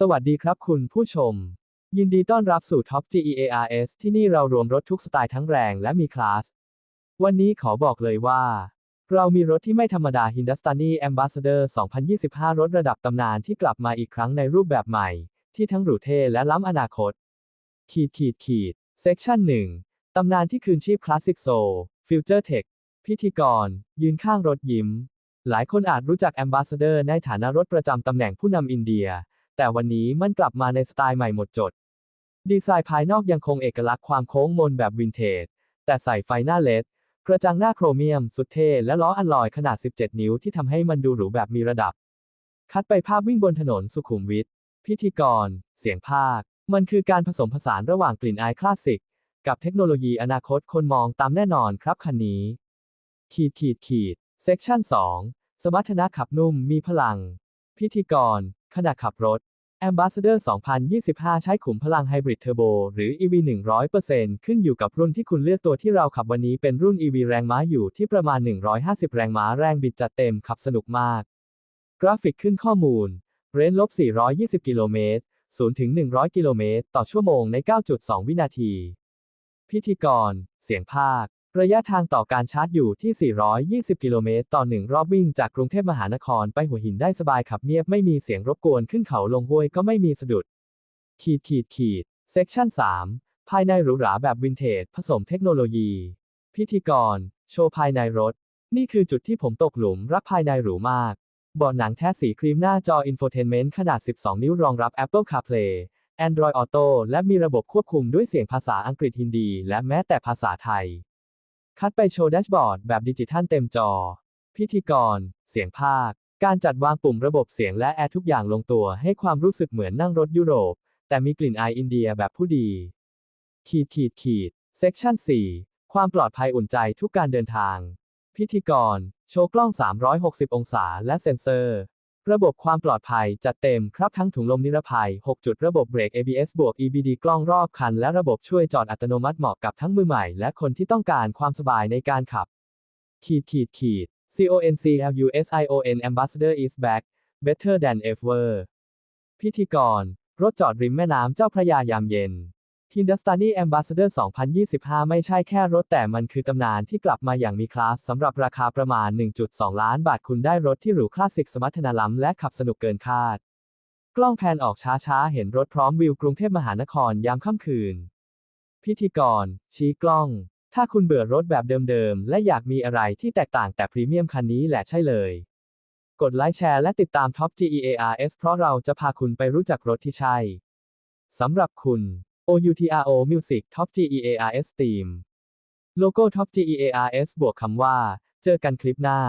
สวัสดีครับคุณผู้ชม ยินดีต้อนรับสู่ Top GEARS ที่นี่เรารวมรถทุกสไตล์ทั้งแรงและมีคลาส วันนี้ขอบอกเลยว่า เรามีรถที่ไม่ธรรมดา Hindustani Ambassador 2025 รถระดับตำนานที่กลับมาอีกครั้งในรูปแบบใหม่ ที่ทั้งหรูเท่และล้ำอนาคต ขีดขีดขีด Section 1ตำนานที่คืนชีพคลาสสิกโซ Future Tech พิธีกร ยืนข้างรถยิ้ม หลายคนอาจรู้จัก Ambassador ในฐานะรถประจำตำแหน่งผู้นำอินเดีย แต่วันนี้มันกลับมาในสไตล์ใหม่หมดจด ดีไซน์ภายนอกยังคงเอกลักษณ์ความโค้งมนแบบวินเทจ แต่ใส่ไฟหน้าเลดกระจังหน้าโครเมียม สุดเท่และล้ออัลลอยขนาด 17 นิ้วที่ทำให้มันดูหรูแบบมีระดับ คัดไปภาพวิ่งบนถนนสุขุมวิท พิธีกร เสียงภาค มันคือการผสมผสานระหว่างกลิ่นอายคลาสสิก กับเทคโนโลยีอนาคตคนมองตามแน่นอนครับคันนี้ ขีดขีดขีดเซกชัน2 สมรรถนะขับนุ่มมีพลัง พิธีกร ขณะขับรถ Ambassador 2025 ใช้ขุมพลังไฮบริดเทอร์โบหรือ EV 100%ขึ้นอยู่กับรุ่นที่คุณเลือกตัวที่เราขับวันนี้เป็นรุ่น EV แรงม้าอยู่ที่ประมาณ 150 แรงม้าแรงบิดจัดเต็มขับสนุกมาก กราฟิกขึ้นข้อมูล เรนลบ 420 กิโลเมตร 0 ถึง 100 กิโลเมตร ต่อชั่วโมงใน 9.2 วินาที พิธีกร เสียงภาค ระยะทางต่อการชาร์จอยู่ที่ 420 กิโลเมตรต่อ1รอบวิ่งจากกรุงเทพมหานครไปหัวหินได้สบายขับเงียบไม่มีเสียงรบกวนขึ้นเขาลงห้วยก็ไม่มีสะดุด ขีดขีดขีดเซกชัน3 ภายในหรูหราแบบวินเทจ ผสมเทคโนโลยี พิธีกร โชว์ภายในรถ นี่คือจุดที่ผมตกหลุมรักภายในหรูมากเบาะหนังแท้สีครีมหน้าจออินโฟเทนเมนต์ขนาด 12 นิ้วรองรับ Apple CarPlay Android Auto และมีระบบควบคุมด้วยเสียงภาษาอังกฤษฮินดี และแม้แต่ภาษาไทย คัดไปโชว์แดชบอร์ดแบบดิจิทัลเต็มจอ พิธีกร เสียงภาค การจัดวางปุ่มระบบเสียงและแอร์ทุกอย่างลงตัวให้ความรู้สึกเหมือนนั่งรถยุโรป แต่มีกลิ่นอายอินเดียแบบผู้ดี ขีดขีดขีดเซกชัน4 ความปลอดภัยอุ่นใจทุกการเดินทาง พิธีกร โชว์กล้อง 360 องศาและเซ็นเซอร์ ระบบความปลอดภัยจัดเต็มครับทั้งถุงลมนิรภัย 6 จุดระบบเบรก ABS บวก EBD กล้องรอบคัน และระบบช่วยจอดอัตโนมัติเหมาะกับทั้งมือใหม่ และคนที่ต้องการความสบายในการขับ ขีดขีดขีด CONCLUSION Ambassador is back better than ever พิธีกร รถจอดริมแม่น้ำเจ้าพระยายามเย็น Hindustani Ambassador 2025 ไม่ใช่แค่รถแต่มันคือตำนานที่กลับมาอย่างมีคลาสสำหรับราคาประมาณ 1.2 ล้านบาทคุณได้รถที่หรูคลาสสิกสมรรถนะล้ำและขับสนุกเกินคาด กล้องแพนออกช้าๆ เห็นรถพร้อมวิวกรุงเทพมหานครยามค่ำคืน พิธีกร ชี้กล้อง ถ้าคุณเบื่อรถแบบเดิมๆ และอยากมีอะไรที่แตกต่างแต่พรีเมียมคันนี้แหละใช่เลย กดไลค์แชร์และติดตาม Top GEARS เพราะเราจะพาคุณไปรู้จักรถที่ใช่สำหรับคุณ OUTRO Music Top GEARS Team โลโก้ Top GEARS บวกคำว่า เจอกันคลิปหน้า